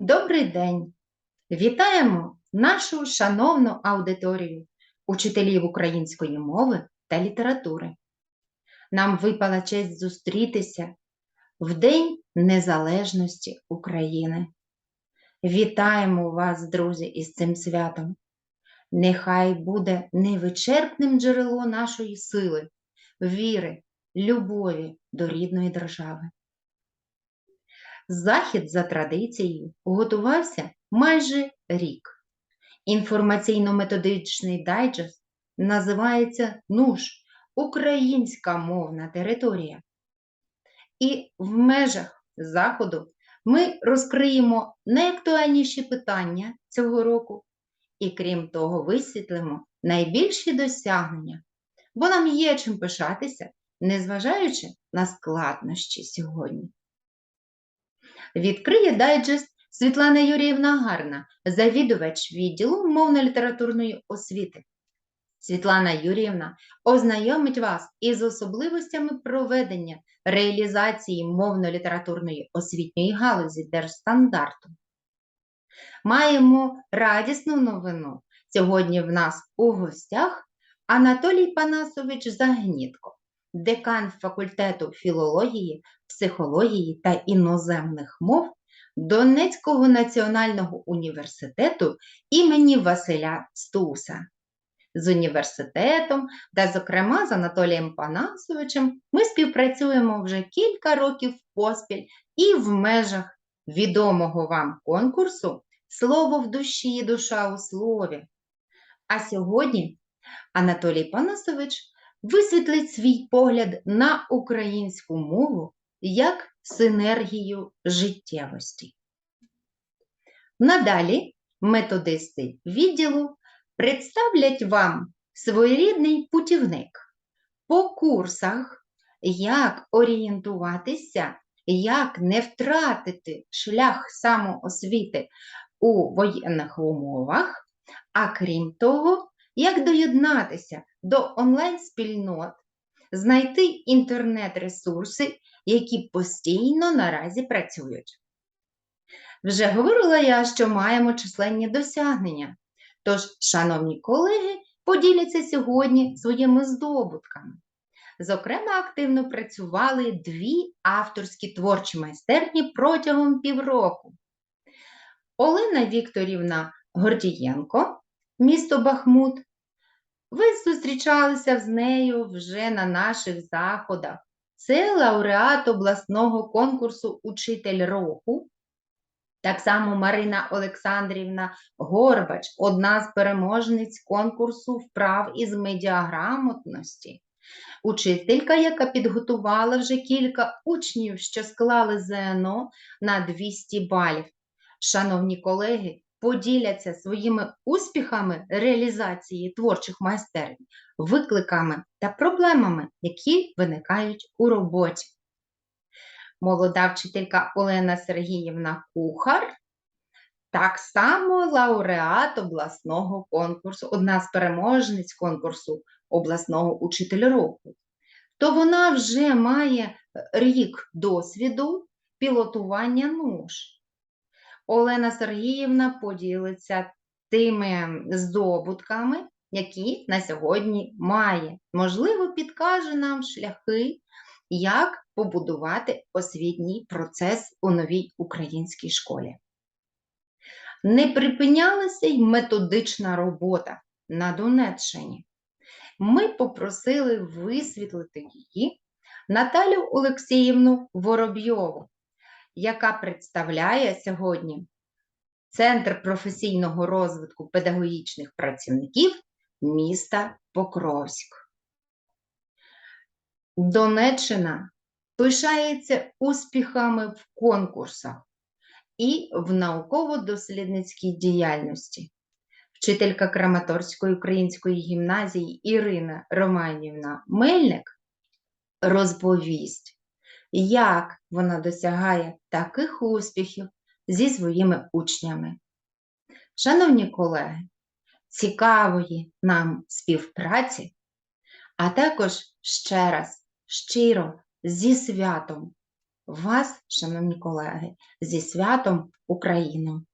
Добрий день! Вітаємо нашу шановну аудиторію, учителів української мови та літератури. Нам випала честь зустрітися в День Незалежності України. Вітаємо вас, друзі, із цим святом. Нехай буде невичерпним джерело нашої сили, віри, любові до рідної держави. Захід за традицією готувався майже рік. Інформаційно-методичний дайджест називається НУШ Українська мовна територія. І в межах заходу ми розкриємо найактуальніші питання цього року і, крім того, висвітлимо найбільші досягнення, бо нам є чим пишатися, незважаючи на складнощі сьогодні. Відкриє дайджест Світлана Юріївна Гарна, завідувач відділу мовно-літературної освіти. Світлана Юріївна ознайомить вас із особливостями проведення реалізації мовно-літературної освітньої галузі держстандарту. Маємо радісну новину. Сьогодні в нас у гостях Анатолій Панасович Загнітко, декан факультету філології, психології та іноземних мов Донецького національного університету імені Василя Стуса. З університетом та, зокрема, з Анатолієм Панасовичем ми співпрацюємо вже кілька років поспіль і в межах відомого вам конкурсу Слово в душі, душа у слові. А сьогодні Анатолій Панасович висвітлить свій погляд на українську мову як синергію життєвості. Надалі методисти відділу представлять вам своєрідний путівник по курсах, як орієнтуватися, як не втратити шлях самоосвіти у воєнних умовах, а крім того, як доєднатися до онлайн-спільнот, знайти інтернет-ресурси, які постійно наразі працюють. Вже говорила я, що маємо численні досягнення. Тож, шановні колеги, поділяться сьогодні своїми здобутками. Зокрема, активно працювали дві авторські творчі майстерні протягом півроку. Олена Вікторівна Гордієнко, місто Бахмут. Ви зустрічалися з нею вже на наших заходах. Це лауреат обласного конкурсу Учитель року. Так само Марина Олександрівна Горбач, одна з переможниць конкурсу вправ із медіаграмотності. Учителька, яка підготувала вже кілька учнів, що склали ЗНО на 200 балів. Шановні колеги, поділяться своїми успіхами реалізації творчих майстерень, викликами та проблемами, які виникають у роботі. Молода вчителька Олена Сергіївна Кухар, так само лауреат обласного конкурсу, одна з переможниць конкурсу обласного учителя року. То вона вже має рік досвіду пілотування нож. Олена Сергіївна поділиться тими здобутками, які на сьогодні має. Можливо, підкаже нам шляхи, як побудувати освітній процес у новій українській школі. Не припинялася й методична робота на Донеччині. Ми попросили висвітлити її Наталю Олексіївну Воробйову, яка представляє сьогодні Центр професійного розвитку педагогічних працівників міста Покровськ. Донеччина пишається успіхами в конкурсах і в науково-дослідницькій діяльності. Вчителька Краматорської української гімназії Ірина Романівна Мельник розповість, як вона досягає таких успіхів зі своїми учнями. Шановні колеги, цікавої нам співпраці, а також ще раз щиро зі святом вас, шановні колеги, зі святом Україну!